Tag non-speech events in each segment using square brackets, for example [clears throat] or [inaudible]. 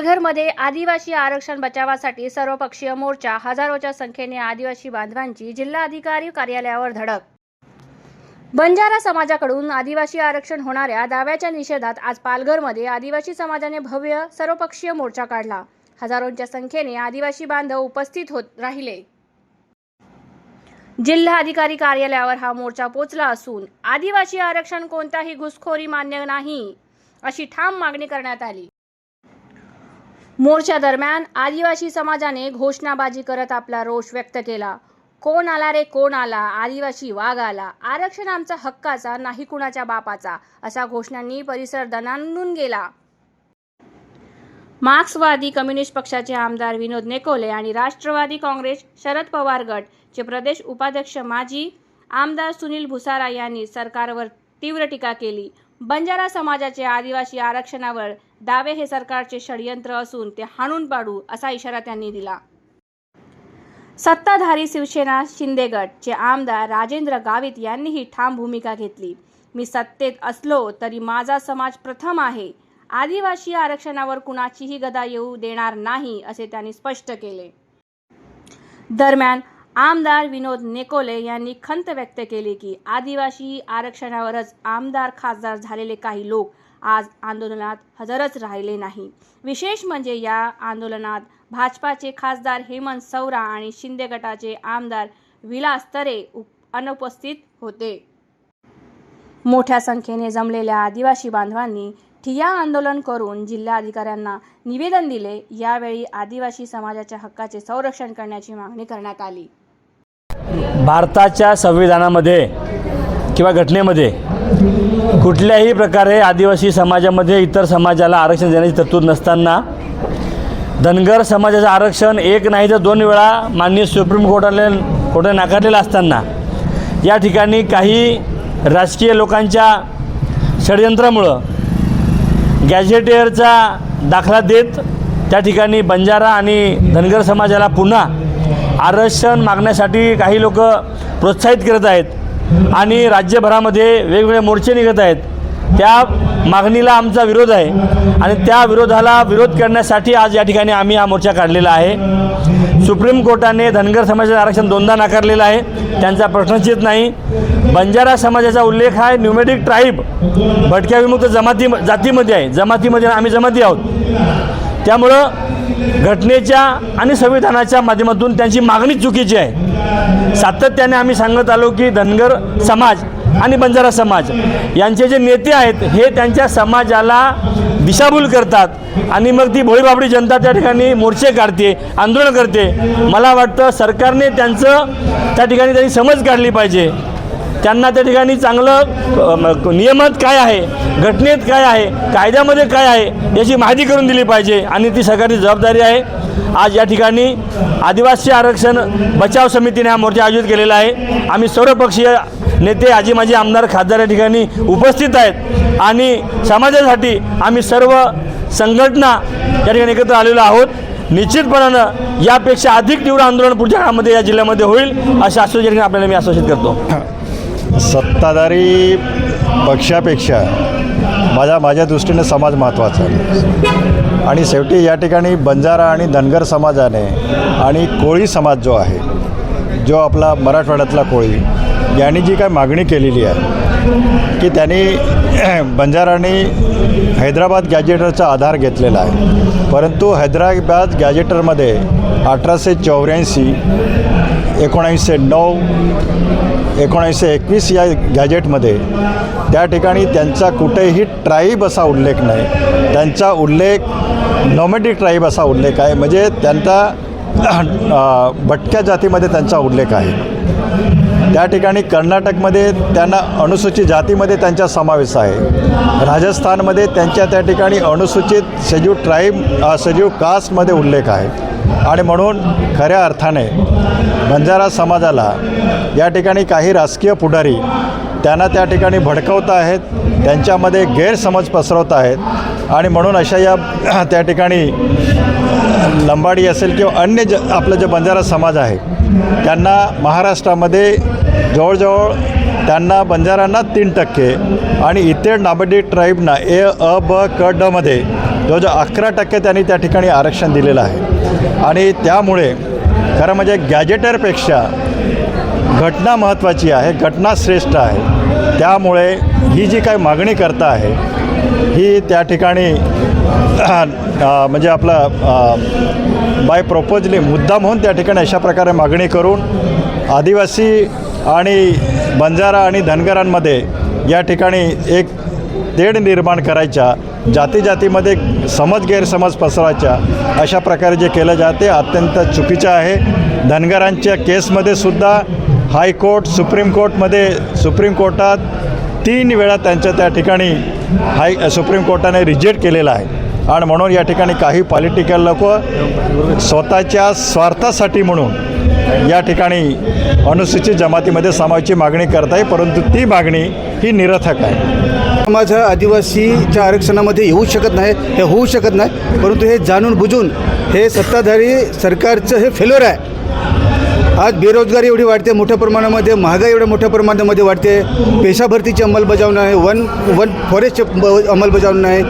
पालघरमध्ये आदिवासी आरक्षण बचावासाठी सर्वपक्षीय मोर्चा हजारोच्या संख्येने आदिवासी बांधवांची जिल्हाधिकारी कार्यालयावर धडक. बंजारा समाजाकडून आदिवासी आरक्षण होणाऱ्या दाव्याच्या निषेधात आज पालघरमध्ये आदिवासी समाजाने भव्य सर्वपक्षीय मोर्चा काढला. हजारोंच्या संख्येने आदिवासी बांधव उपस्थित होत राहिले. जिल्हाधिकारी कार्यालयावर हा मोर्चा पोचला असून आदिवासी आरक्षण कोणताही घुसखोरी मान्य नाही अशी ठाम मागणी करण्यात आली. मोर्चा दरम्यान आदिवासी समाजाने घोषणाबाजी करत आपला रोष व्यक्त केला. कोण आला रे कोण आला? आदिवासी वाघ आला. आरक्षण आमचा हक्काचा नाही कुणाच्या बापाचा असा घोषणांनी परिसर दणानून गेला. मार्क्सवादी कम्युनिस्ट पक्षाचे आमदार विनोद नेकोले आणि राष्ट्रवादी काँग्रेस शरद पवार गटचे प्रदेश उपाध्यक्ष माजी आमदार सुनील भुसारा यांनी सरकारवर तीव्र टीका केली. बंजारा समाजाचे आदिवासी आरक्षणावर दावे हे सरकारचे षडयंत्र असून ते हाणून पाडू असा इशारा त्यांनी दिला. सत्ताधारी शिवसेना शिंदे गटचे आमदार राजेंद्र गावित यांनीही ठाम भूमिका घेतली. मी सत्तेत असलो तरी माझा समाज प्रथम आहे. आदिवासी आरक्षणावर कुणाचीही गदा येऊ देणार नाही असे त्यांनी स्पष्ट केले. दरम्यान आमदार विनोद नेकोले यांनी खंत व्यक्त केली की आदिवासी आरक्षणावरच आमदार खासदार झालेले काही लोक आज आंदोलनात हजरच राहिले नाही. विशेष म्हणजे या आंदोलनात भाजपाचे खासदार हेमंत सौरा आणि शिंदे गटाचे आमदार विलास तरे उप- अनुपस्थित होते. मोठ्या संख्येने जमलेल्या आदिवासी बांधवांनी ठिया आंदोलन करून जिल्हाधिकाऱ्यांना निवेदन दिले. यावेळी आदिवासी समाजाच्या हक्काचे संरक्षण करण्याची मागणी करण्यात आली. भारताच्या संविधानामध्ये किंवा घटनेमध्ये कुठल्याही प्रकारे आदिवासी समाजामध्ये इतर समाजाला आरक्षण देण्याची तरतूद नसताना धनगर समाजाचं आरक्षण एक नाही तर दोन वेळा माननीय सुप्रीम कोर्टाने कोर्टाने नाकारलेलं असताना या ठिकाणी काही राजकीय लोकांच्या षडयंत्रामुळं गॅझेटेअरचा दाखला देत त्या ठिकाणी बंजारा आणि धनगर समाजाला पुन्हा आरक्षण मागण्यासाठी काही लोक प्रोत्साहित करत आहेत आणि राज्यभरामध्ये वेगवेगळे मोर्चे निघत आहेत. त्या मागणीला आमचा विरोध आहे आणि त्या विरोधाला विरोध करण्यासाठी आज या ठिकाणी आम्ही हा मोर्चा काढलेला आहे. सुप्रीम कोर्टाने धनगर समाजाचं आरक्षण दोनदा नाकारलेलं आहे. त्यांचा प्रश्नचित नाही. बंजारा समाजाचा उल्लेख आहे. न्युमेटिक ट्राईब भटक्या विमुक्त जमाती जातीमध्ये आहे. जमातीमध्ये आम्ही जमाती आहोत. त्यामुळं घटनेच्या आणि संविधानाच्या माध्यमातून त्यांची मागणी चुकीची आहे. सातत्याने आम्ही सांगत आलो की धनगर समाज आणि बंजारा समाज यांचे जे नेते आहेत हे त्यांच्या समाजाला दिशाभूल करतात आणि मग ती भोळीबाबडी जनता त्या ठिकाणी मोर्चे काढते आंदोलन करते. मला वाटतं सरकारने त्यांचं त्या ठिकाणी त्यांनी समज काढली पाहिजे. त्यांना त्या ठिकाणी चांगलं नियमात काय आहे घटनेत काय आहे कायद्यामध्ये काय आहे याची माहिती करून दिली पाहिजे आणि ती सरकारची जबाबदारी आहे. आज या ठिकाणी आदिवासी आरक्षण बचाव समितीने हा मोर्चा आयोजित केलेला आहे. आम्ही सर्वपक्षीय नेते आजी माजी आमदार खासदार या ठिकाणी उपस्थित आहेत आणि समाजासाठी आम्ही सर्व संघटना या ठिकाणी एकत्र आलेलो आहोत. निश्चितपणानं यापेक्षा अधिक तीव्र आंदोलन पुढच्या काळामध्ये या जिल्ह्यामध्ये होईल असे आश्वासन ठिकाणी आपल्याला मी आश्वासित करतो. सत्ताधारी पक्षापेक्षा माझ्या माझ्या दृष्टीने समाज महत्त्वाचा आहे. आणि शेवटी या ठिकाणी बंजारा आणि धनगर समाजाने आणि कोळी समाज जो आहे जो आपला मराठवाड्यातला कोळी यांनी जी काय मागणी केलेली आहे की त्यांनी [clears throat] बंजारांनी हैदराबाद गॅजेटरचा आधार घेतलेला आहे. परंतु हैदराबाद गॅजेटरमध्ये अठराशे चौऱ्याऐंशी एकोणऐंशी नऊ एकोणीसशे एकवीस या गॅजेटमध्ये त्या ठिकाणी त्यांचा कुठेही ट्राईब असा उल्लेख नाही. त्यांचा उल्लेख नॉमेटिक ट्राईब असा उल्लेख आहे. म्हणजे त्यांचा भटक्या जातीमध्ये त्यांचा उल्लेख आहे. त्या ठिकाणी कर्नाटकमध्ये त्यांना अनुसूचित जातीमध्ये त्यांचा समावेश आहे. राजस्थानमध्ये त्यांच्या त्या ठिकाणी अनुसूचित सजीव ट्राईब सजीव कास्टमध्ये उल्लेख आहे. आणि म्हणून खऱ्या अर्थाने बंजारा समाजाला या ठिकाणी काही राजकीय पुढारी त्यांना त्या ठिकाणी भडकवत आहेत त्यांच्यामध्ये गैरसमज पसरवत आहेत आणि म्हणून अशा या [clears throat] त्या ठिकाणी लंबाडी असेल किंवा अन्य ज आपलं जे बंजारा समाज आहे त्यांना महाराष्ट्रामध्ये जवळजवळ त्यांना बंजारांना तीन टक्के आणि इतर नाबडी ट्राईबना ए अ ब क डमध्ये जवळजवळ अकरा टक्के त्यांनी त्या ठिकाणी आरक्षण दिलेलं आहे. आणि त्यामुळे खरं म्हणजे गॅजेटरपेक्षा घटना महत्त्वाची आहे घटना श्रेष्ठ आहे. त्यामुळे ही जी काही मागणी करता आहे ही त्या ठिकाणी म्हणजे आपला बाय प्रपोजली मुद्दा म्हणून त्या ठिकाणी अशा प्रकारे मागणी करून आदिवासी आणि बंजारा आणि धनगरांमध्ये या ठिकाणी एक तेढ निर्माण करायच्या जाती जातीमध्ये समज गैरसमज पसरायच्या अशा प्रकारे जे केलं जाते अत्यंत चुकीचं आहे. धनगरांच्या केसमध्ये सुद्धा हायकोर्ट सुप्रीम कोर्टमध्ये सुप्रीम कोर्टात तीन वेळा त्यांच्या त्या ठिकाणी हाय सुप्रीम कोर्टाने रिजेक्ट केलेलं आहे. आणि म्हणून या ठिकाणी काही पॉलिटिकल लोक स्वतःच्या स्वार्थासाठी म्हणून या ठिकाणी अनुसूचित जमातीमध्ये समाजाची मागणी करत आहे परंतु ती मागणी ही निरर्थक आहे. समाज आदिवासीच्या आरक्षणामध्ये येऊ शकत नाही हे होऊ शकत नाही परंतु हे जाणून बुजून हे सत्ताधारी सरकारचं हे फेल्युअर आहे. आज बेरोजगारी एवढी वाढते मोठ्या प्रमाणामध्ये महागाई एवढ्या मोठ्या प्रमाणामध्ये वाढते पेशा भरतीची अंमलबजावणी आहे वन वन फॉरेस्टची अंमलबजावणी आहे.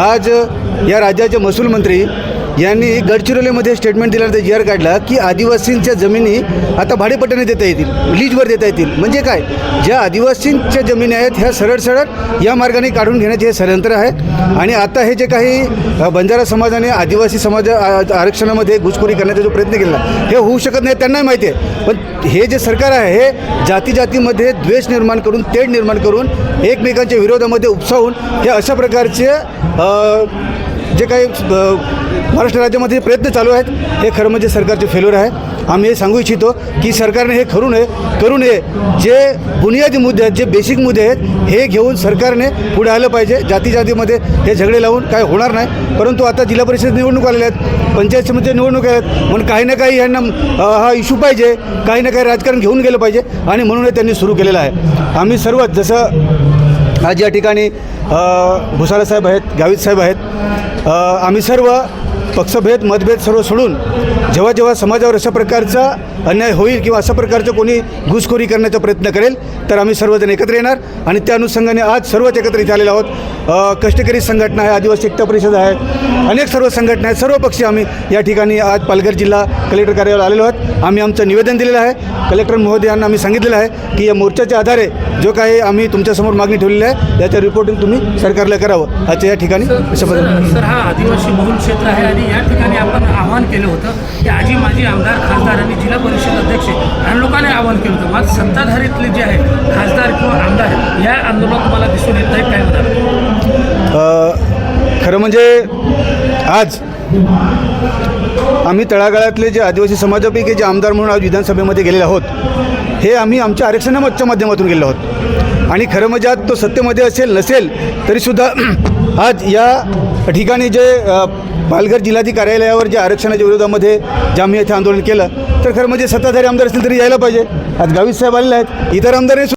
आज या राज्याचे महसूल मंत्री यांनी गडचिरोलीमध्ये स्टेटमेंट दिल्यानंतर जी काढला की आदिवासींच्या जमिनी आता भाडेपट्ट्याने देता येतील लीजवर देता येतील. म्हणजे काय? ज्या आदिवासींच्या जमिनी आहेत ह्या सरळ सरळ या मार्गाने काढून घेण्याचे हे षडयंत्र आहे. आणि आता हे जे काही बंजारा समाजाने आदिवासी समाज आरक्षणामध्ये घुसखोरी करण्याचा जो प्रयत्न केला हे होऊ शकत नाही त्यांनाही माहिती आहे. पण हे जे सरकार आहे हे जाती जातीमध्ये द्वेष निर्माण करून तेढ निर्माण करून एकमेकांच्या विरोधामध्ये उपसावून हे अशा प्रकारचे जे काही महाराष्ट्र राज्यामध्ये प्रयत्न चालू आहेत हे खरं म्हणजे सरकारचे फेल्युअर आहे. आम्ही हे सांगू इच्छितो की सरकारने हे करू नये करू नये. जे बुनियादी मुद्दे आहेत जे बेसिक मुद्दे आहेत हे घेऊन सरकारने पुढे आलं पाहिजे. जाती जातीमध्ये हे झगडे लावून काय होणार नाही. परंतु आता जिल्हा परिषद निवडणूक आलेल्या आहेत पंचायत समिती निवडणूक आहेत म्हणून काही ना काही यांना हा इशू पाहिजे. काही ना काही राजकारण घेऊन गेलं पाहिजे आणि म्हणून हे त्यांनी सुरू केलेलं आहे. आम्ही सर्वच जसं आज या ठिकाणी भुसाळे साहेब आहेत गावित साहेब आहेत आम्ही सर्व पक्षभेद मतभेद सर्व सोडून जेव्हा जेव्हा समाजावर अशा प्रकारचा अन्याय होईल किंवा अशा प्रकारचं कोणी घुसखोरी करण्याचा प्रयत्न करेल तर आम्ही सर्वजण एकत्र येणार आणि त्या अनुषंगाने आज सर्वच एकत्र इथे आलेलो आहोत कष्टकरी संघटना आहे आदिवासी एकता परिषद आहे अनेक सर्व संघटना आहेत सर्व पक्षी आम्ही या ठिकाणी आज पालघर जिल्हा कलेक्टर कार्यालयावर आलेलो आहोत. आम्ही आमचं निवेदन दिलेलं आहे. कलेक्टर महोदयांना आम्ही सांगितलेलं आहे की या मोर्चाच्या आधारे जो काही आम्ही तुमच्यासमोर मागणी ठेवलेली आहे याचं रिपोर्टिंग तुम्ही सरकारला करावं. आजच्या या ठिकाणी अशा पद्धतीने. सर हा आदिवासी बहुल क्षेत्र आहे आणि या ठिकाणी आपण आवाहन केलं होतं की आजी माजी आमदार खासदार आणि जिल्हा परिषद अध्यक्ष या लोकांनी आवाहन केलं होतं. मात्र सत्ताधारीतले जे आहे खासदार किंवा आमदार या आंदोलनात तुम्हाला दिसून येत नाही काय म्हणतात खरं म्हणजे आज आम्ही तळागाळातले जे आदिवासी समाजापैकी जे आमदार म्हणून आज विधानसभेमध्ये गेलेले आहोत हे आम्ही आमच्या आरक्षणाच्या माध्यमातून गेलो आहोत आणि खरं म्हणजे आज तो सत्तेमध्ये असेल नसेल तरीसुद्धा [clears throat] आज या ठिकाणी जे पालघर जिल्हाधिकारी कार्यालयावर जे आरक्षणाच्या विरोधामध्ये जे आम्ही येथे आंदोलन केलं तर खरं म्हणजे सत्ताधारी आमदार असतील तरी यायला पाहिजे. आज गावित साहेब आलेले आहेत इतर आमदारही